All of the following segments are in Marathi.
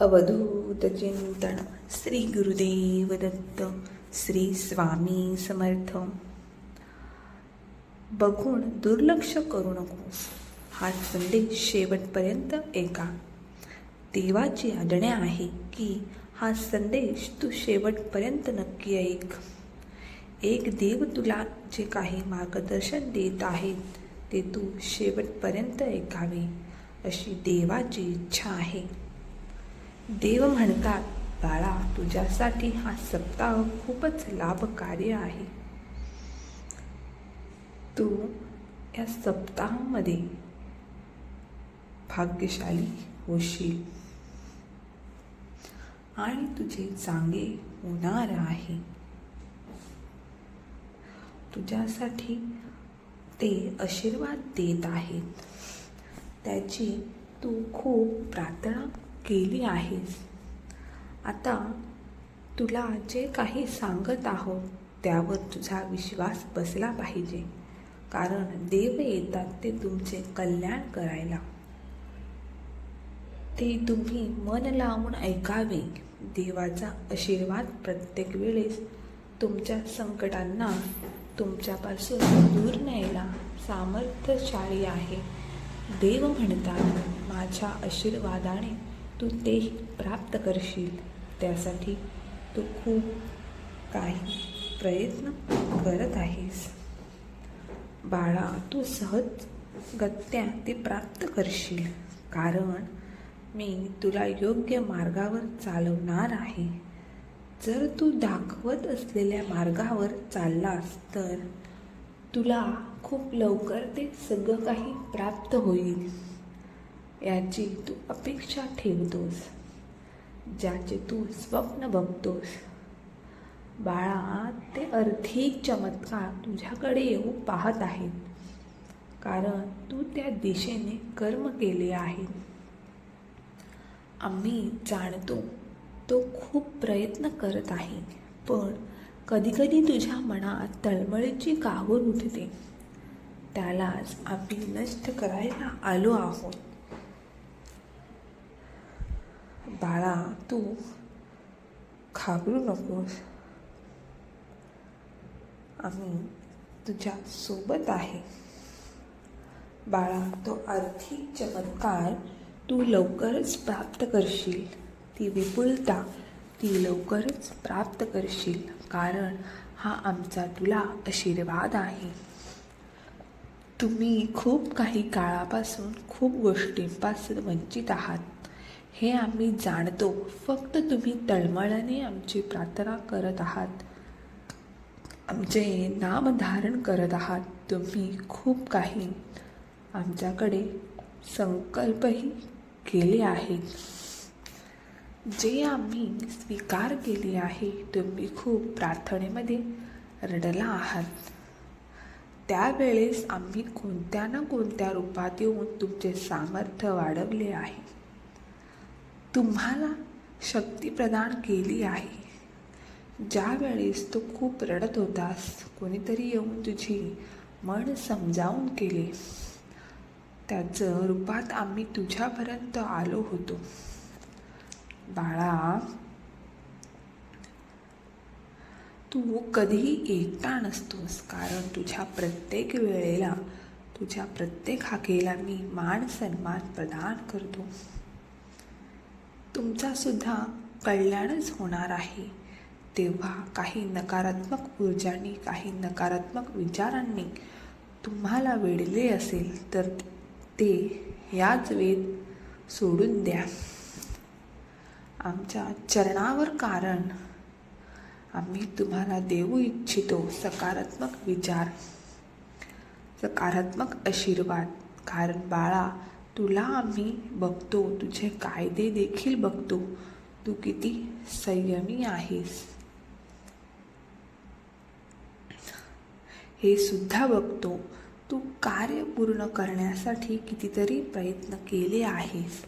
अवधूत चिंतन श्री गुरुदेव दत्त श्री स्वामी समर्थ. बघून दुर्लक्ष करू नकोस हा संदेश शेवटपर्यंत ऐका. देवाची आज्ञा आहे की हा संदेश तू शेवटपर्यंत नक्की ऐक. एक देव तुला जे काही मार्गदर्शन देत आहेत ते तू शेवटपर्यंत ऐकावे अशी देवाची इच्छा आहे. देव म्हणतात बाळा तुझ्यासाठी हा सप्ताह खूपच लाभकारी आहे. तू या सप्ताहामध्ये भाग्यशाली होशील आणि तुझे चांगले होणार आहे. तुझ्यासाठी ते आशीर्वाद देत आहेत. त्याची तू खूप प्रार्थना केली आहेस. आता तुला जे काही सांगत आहोत त्यावर तुझा विश्वास बसला पाहिजे. कारण देव येतात ते तुमचे कल्याण करायला. ते तुम्ही मन लावून ऐकावे. देवाचा आशीर्वाद प्रत्येक वेळेस तुमच्या संकटांना तुमच्यापासून दूर न्यायला सामर्थ्यशाली आहे. देव म्हणतात माझ्या आशीर्वादाने तू तेही प्राप्त करशील त्यासाठी तू खूप काही प्रयत्न करत आहेस. बाळा तू सहज गत्या ते प्राप्त करशील कारण मी तुला योग्य मार्गावर चालवणार आहे. जर तू दाखवत असलेल्या मार्गावर चाललास तर तुला खूप लवकर ते सगळं काही प्राप्त होईल. याची तू अपेक्षा ठेवतोस ज्याचे तू स्वप्न बघतोस. बाळा ते अर्थिक चमत्कार तुझ्याकडे येऊ पाहत आहेत कारण तू त्या दिशेने कर्म केले आहे आम्ही जाणतो तो खूप प्रयत्न करत आहे पण कधीकधी तुझ्या मनात तळमळीची काहूर उठते. त्यालाच आम्ही नष्ट करायला आलो आहोत. बाळा तू घाबरू नकोस. आम्ही तुझ्या सोबत आहे. बाळा तो आर्थिक चमत्कार तू लवकरच प्राप्त करशील. ती विपुलता ती लवकरच प्राप्त करशील कारण हा आमचा तुला आशीर्वाद आहे. तुम्ही खूप काही काळापासून खूप गोष्टींपासून वंचित आहात. हे आम्ही जाणतो. फक्त तुम्ही तळमळाने आमची प्रार्थना करत आहात. आमचे नाम धारण करत आहात. तुम्ही खूप काही आमच्याकडे संकल्पही केले आहेत. जे आम्ही स्वीकार केले आहे तुम्ही खूप प्रार्थनेमध्ये रडला आहात. त्यावेळेस आम्ही कोणत्या ना कोणत्या रूपात येऊन तुमचे सामर्थ्य वाढवले आहे. तुम्हाला शक्ती प्रदान केली आहे. ज्या वेळेस तू खूप रडत होतास कोणीतरी येऊन तुझी मन समजावून केले. त्याचं रूपात आम्ही तुझ्यापर्यंत आलो होतो. बाळा तू कधीही एकटा नसतोस कारण तुझ्या प्रत्येक वेळेला तुझ्या प्रत्येक हाकेला मी मान सन्मान प्रदान करतो. तुमचासुद्धा कल्याणच होणार आहे. तेव्हा काही नकारात्मक ऊर्जांनी काही नकारात्मक विचारांनी तुम्हाला वेढले असेल तर ते याच वेद सोडून द्या. आमच्या चरणावर कारण. आम्ही तुम्हाला देऊ इच्छितो सकारात्मक विचार सकारात्मक आशीर्वाद. कारण बाळा तुला आम्ही बघतो तुझे कायदे देखील बघतो. तू किती संयमी आहेस. हे सुद्धा बघतो. तू कार्य पूर्ण करण्यासाठी कितीतरी प्रयत्न केले आहेस.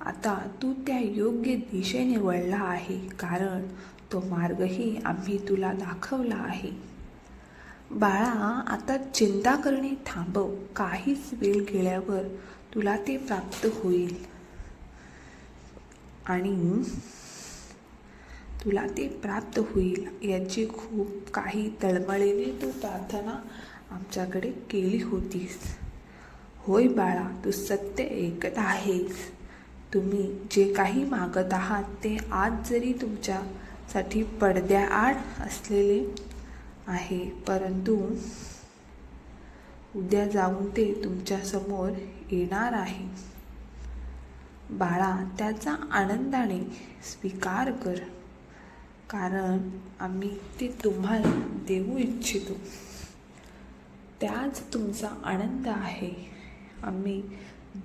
आता तू त्या योग्य दिशेने वळला आहे कारण तो मार्गही आम्ही तुला दाखवला आहे. बाळा आता चिंता करणे थांबव. काहीच वेळ गेल्यावर तुला ते प्राप्त होईल. आणि तुला ते प्राप्त होईल याची खूप काही तळमळीने तू प्रार्थना आमच्याकडे केली होतीस. होय बाळा तू सत्य ऐकत आहेस. तुम्ही जे काही मागत आहात ते आज जरी तुमच्यासाठी पडद्याआड असलेले आहे. परंतु उद्या जाऊन ते तुमच्यासमोर येणार आहे. बाळा त्याचा आनंदाने स्वीकार कर. कारण आम्ही ते तुम्हाला देऊ इच्छितो. त्याच तुमचा आनंद आहे. आम्ही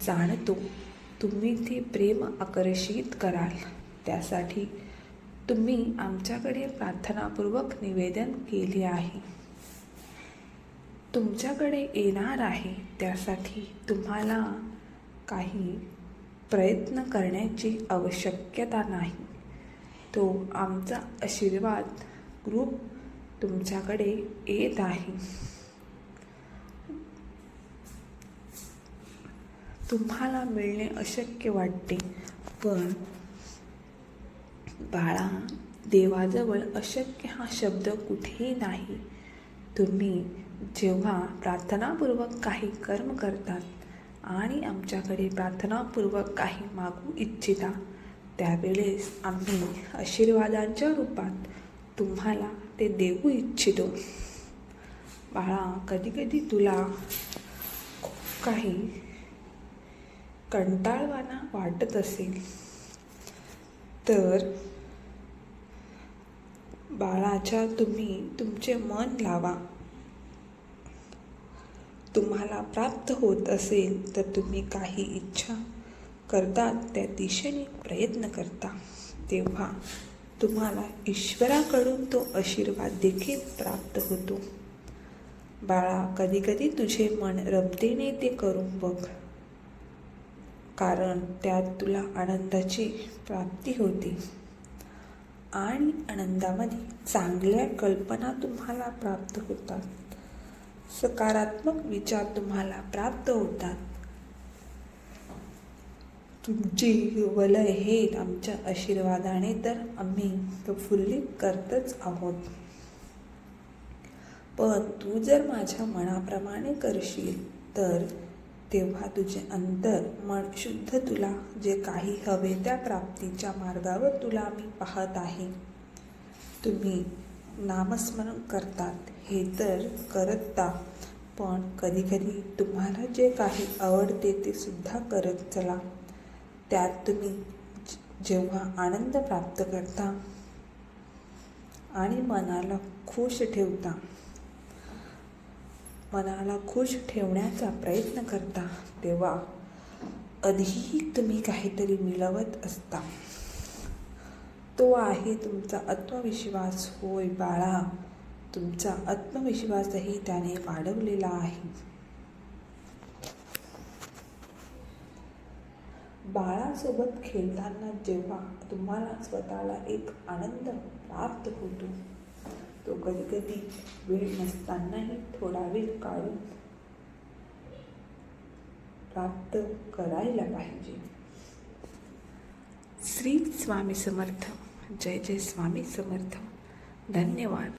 जाणतो. तुम्ही ते प्रेम आकर्षित कराल. त्यासाठी तुम्ही आमच्याकडे प्रार्थनापूर्वक निवेदन केले आहे. तुमच्याकडे येणार आहे त्यासाठी तुम्हाला काही प्रयत्न करण्याची आवश्यकता नाही. तो आमचा आशीर्वाद ग्रुप तुमच्याकडे येत आहे. तुम्हाला मिळणे अशक्य वाटते पण बाळा देवाजवळ अशक्य हा शब्द कुठेही नाही. तुम्ही जेव्हा प्रार्थनापूर्वक काही कर्म करतात आणि आमच्याकडे प्रार्थनापूर्वक काही मागू इच्छिता त्यावेळेस आम्ही आशीर्वादांच्या रूपात तुम्हाला ते देऊ इच्छितो. बाळा कधीकधी तुला खूप काही कंटाळवाना वाटत असेल तर बाळाच्या तुम्ही तुमचे मन लावा. तुम्हाला प्राप्त होत असेल तर तुम्ही काही इच्छा करतात त्या दिशेने प्रयत्न करता. तेव्हा तुम्हाला ईश्वराकडून तो आशीर्वाद देखील प्राप्त होतो. बाळा कधीकधी तुझे मन रमतेने ते करून बघ. कारण त्यात तुला आनंदाची प्राप्ती होते. आणि आनंदामध्ये चांगल्या कल्पना तुम्हाला प्राप्त होतात. सकारात्मक विचार तुम्हाला प्राप्त होतात. तुमची वलय हे आमच्या आशीर्वादाने तर आम्ही प्रफुल्लित करतच आहोत. पण तू जर माझ्या मनाप्रमाणे करशील तर तेव्हा तुझे अंतर मन शुद्ध तुला जे काही हवे त्या प्राप्तीच्या मार्गावर तुला मी पाहत आहे. तुम्ही नामस्मरण करतात हे तर करता पण कधीकधी तुम्हाला जे काही आवडते ते सुद्धा करत चला. त्यात तुम्ही जेव्हा आनंद प्राप्त करता आणि मनाला खुश ठेवता मनाला खुश ठेवण्याचा प्रयत्न करता तेव्हा अधिक तुम्ही काहीतरी मिळवत असता. तो आहे तुमचा आत्मविश्वास. होय बाळा तुमचा आत्मविश्वासही त्याने वाढवलेला आहे. बाळासोबत खेळताना जेव्हा तुम्हाला स्वतःला एक आनंद प्राप्त होतो तो कधी कधी वेळ नसतानाही थोडा वेळ काढून प्राप्त करायला पाहिजे. श्री स्वामी समर्थ. जय जय स्वामी समर्थ. धन्यवाद.